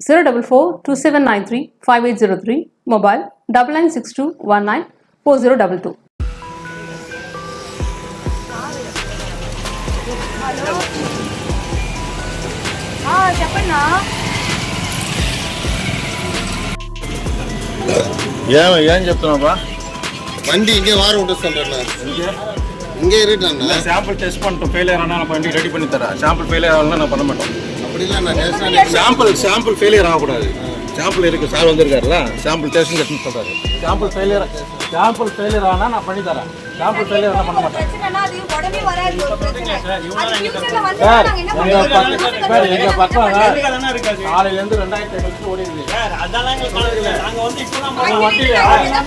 zero double four two seven nine three five eight zero three mobile double nine six two one nine four zero double two ఆ, చెప్పన్నా ఏం ఏం చెప్తున్నావా வண்டி இங்கே வாரம் விட்டு சொல்றேண்ணா இங்கே இருட்டாண்ணா శాంపుల్ టెస్ట్ பண்ணிட்டு ஃபெயிலியர் ஆனால் நம்ம வண்டி ரெடி பண்ணி தரேன் சாம்பிள் ஃபெயிலியர் ஆகலாம் நான் பண்ண மாட்டோம் அப்படிலாம் நான் நேஷனல் சாம்பிள் சாம்பிள் ஃபெயிலியர் ஆகக்கூடாது. சாம்பிள் இருக்கு சார் வந்திருக்காருல? சாம்பிள் டெஸ்ட் டெஸ்ட் சொல்றாரு. சாம்பிள் ஃபெயிலியர் சாம்பிள் ஃபெயிலியர் ஆனால் நான் பண்ணி தரேன். சாம்பிள் ஃபெயிலியர் பண்ண மாட்டேன். சார் எங்க பக்கம்? சார் எங்க பக்கம்? காலையிலேருந்து ரெண்டாயிரத்தி ஐநூறு ஓடிடுது உங்க வண்டியில நான் நீங்க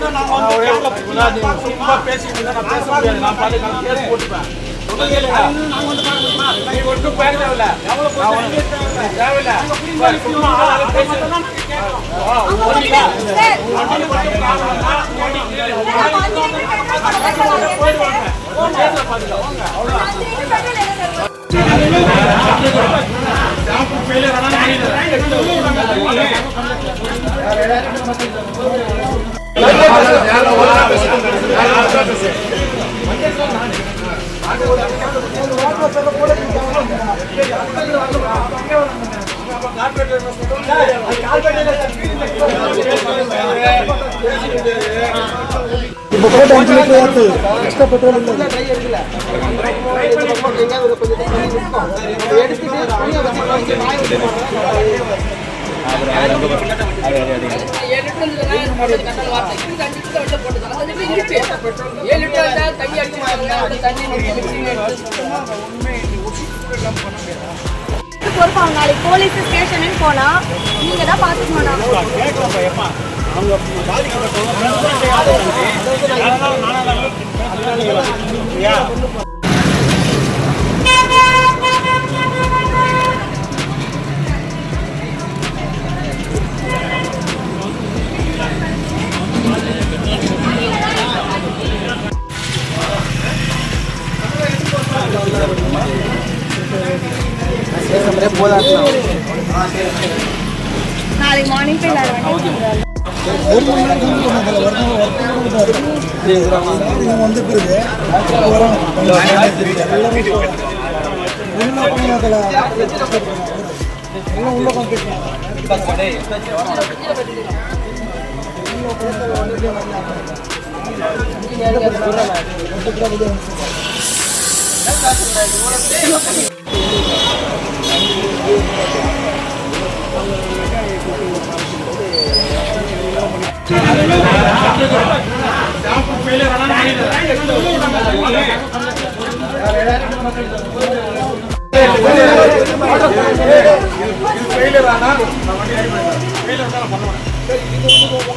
நான் பேச முடியாது நான் நான் பேச. நான் சார், பாட்டு வண்டி இப்போ போட்டு அஞ்சு லிட்டர் ஏற்று எக்ஸ்ட்ரா பெட்ரோல் இல்லை பொறுப்பு அவங்க நாளைக்கு போலீஸ் ஸ்டேஷனுன்னு போனா நீங்க தான் பாத்துக்கணும் நாளைக்கு மார்னிங் போய் ஒரு மணி நேரம் கம்மி வரணும். ஒர்க் வந்த எல்லாம் உள்ள கம்ப்ளீட் failure ஆனா நான் வண்டி ready பண்ணி தரேன். failure தான் நான் பண்ண மாட்டேன்.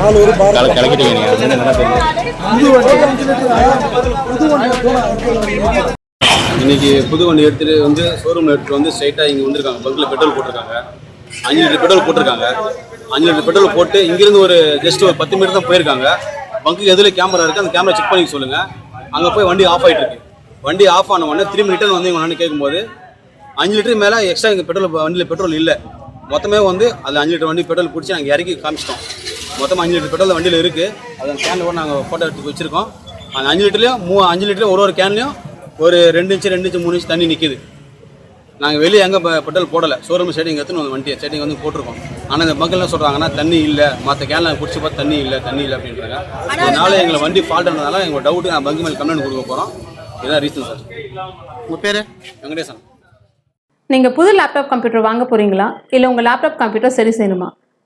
ஆள் ஒரு பார் கலக்கிட்டீங்க இன்னைக்கு புது வண்டி எடுத்துட்டு வந்து ஷோரூம்ல எடுத்துட்டு வந்து ஸ்ட்ரைட்டா இங்கே வந்திருக்காங்க. பங்க்ல பெட்ரோல் போட்டிருக்காங்க. அஞ்சு லிட்டர் பெட்ரோல் போட்டிருக்காங்க. அஞ்சு லிட்டர் பெட்ரோல் போட்டு இங்கிருந்து ஒரு ஜஸ்ட் ஒரு பத்து மீட்டர் தான் போயிருக்காங்க. பங்கு எதுல கேமரா இருக்கு அந்த கேமரா செக் பண்ணி சொல்லுங்க. அங்கே போய் வண்டி ஆஃப் ஆயிட்டு இருக்கு. வண்டி ஆஃப் ஆன உடனே திரும்பி ரிட்டர்ன் வந்து இவங்க கேட்கும்போது அஞ்சு லிட்டர் மேலே எக்ஸ்ட்ரா இங்கே பெட்ரோல் வண்டியில் பெட்ரோல் இல்லை. மொத்தமே வந்து அதில் அஞ்சு லிட்டர் வண்டி பெட்ரோல் பிடிச்சி நாங்கள் இறக்கி காமிச்சிட்டோம். மொத்தம் அஞ்சு லிட்டர் பெட்ரோல் வண்டியில் இருக்குது அதை கேனில் கூட நாங்கள் ஃபோட்டோ எடுத்து வச்சிருக்கோம். அந்த அஞ்சு லிட்டர்லையும் மூ அஞ்சு லிட்டர் ஒரு ஒரு கேன்லையும் ஒரு ரெண்டு இன்ச்சு ரெண்டு இன்ச்சு மூணு இன்ச்சு தண்ணி நிற்கிது நாங்கள் வெளியே எங்கே பெட்ரோல் போடலை. ஷோரூம் சைடு இங்கே எடுத்துன்னு வந்து வண்டியை சைடிங் வந்து போட்டிருக்கோம். ஆனால் இந்த பங்கில் என்ன சொல்கிறாங்கன்னா தண்ணி இல்லை. மற்ற கேனில் குடிச்சு பார்த்து தண்ணி இல்லை தண்ணி இல்லை அப்படின்றாங்க. அதனால எங்களை வண்டி ஃபால்ட் இருந்ததுனால எங்களோட டவுட்டு நான் பங்கு மேலே கம்ப்ளைண்ட் கொடுக்க போகிறோம் இதுதான் ரீசன் சார் உங்கள் பேர்? வெங்கடேசன். நீங்கள் புது லேப்டாப் கம்ப்யூட்டர் வாங்க போகிறீங்களா இல்லை உங்கள் லேப்டாப் கம்ப்யூட்டர் சரி செய்யணுமா?